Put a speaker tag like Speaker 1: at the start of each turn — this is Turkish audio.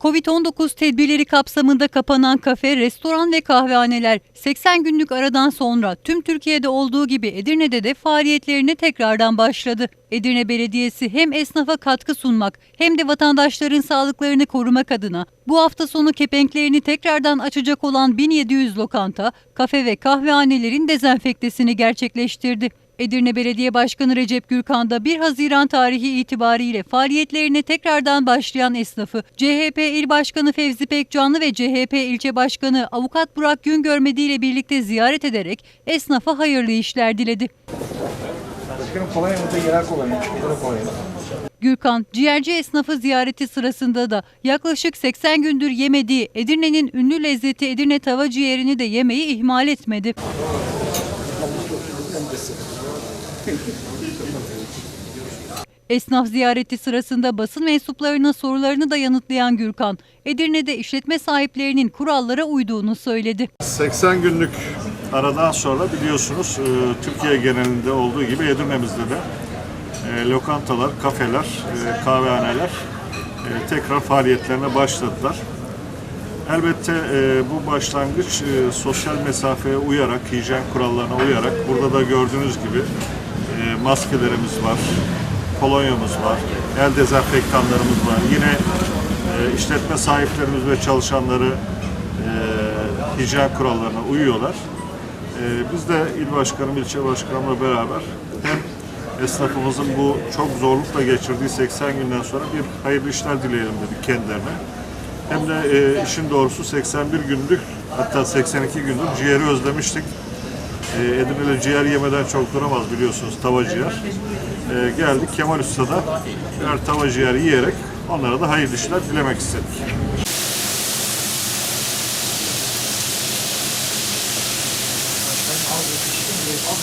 Speaker 1: Covid-19 tedbirleri kapsamında kapanan kafe, restoran ve kahvehaneler 80 günlük aradan sonra tüm Türkiye'de olduğu gibi Edirne'de de faaliyetlerine tekrardan başladı. Edirne Belediyesi hem esnafa katkı sunmak hem de vatandaşların sağlıklarını korumak adına bu hafta sonu kepenklerini tekrardan açacak olan 1700 lokanta, kafe ve kahvehanelerin dezenfektesini gerçekleştirdi. Edirne Belediye Başkanı Recep Gürkan da 1 Haziran tarihi itibariyle faaliyetlerine tekrardan başlayan esnafı CHP İl Başkanı Fevzi Pekcanlı ve CHP İlçe Başkanı Avukat Burak Güngörmedi ile birlikte ziyaret ederek esnafa hayırlı işler diledi.
Speaker 2: Başkanım kolonya mı yerel kolonya.
Speaker 1: Gürkan, ciğerci esnafı ziyareti sırasında da yaklaşık 80 gündür yemediği Edirne'nin ünlü lezzeti Edirne tava ciğerini de yemeyi ihmal etmedi. Esnaf ziyareti sırasında basın mensuplarının sorularını da yanıtlayan Gürkan, Edirne'de işletme sahiplerinin kurallara uyduğunu söyledi.
Speaker 3: 80 günlük aradan sonra biliyorsunuz e, Türkiye genelinde olduğu gibi Edirne'mizde de e, lokantalar, kafeler, e, kahvehaneler tekrar faaliyetlerine başladılar. Elbette bu başlangıç sosyal mesafeye uyarak, hijyen kurallarına uyarak burada da gördüğünüz gibi e, maskelerimiz var, kolonyamız var, el dezenfektanlarımız var. Yine e, işletme sahiplerimiz ve çalışanları e, hijyen kurallarına uyuyorlar. Biz de il başkanım, ilçe başkanımla beraber hem esnafımızın bu çok zorlukla geçirdiği 80 günden sonra bir hayırlı işler dileyelim dedik kendilerine. Hem de işin doğrusu 81 gündür hatta 82 gündür ciğeri özlemiştik. E, Edirne'de ciğer yemeden çok duramaz biliyorsunuz tava ciğer. E, geldik Kemal Usta'da birer tava ciğer yiyerek onlara da hayırlı işler dilemek istedik.
Speaker 2: Al,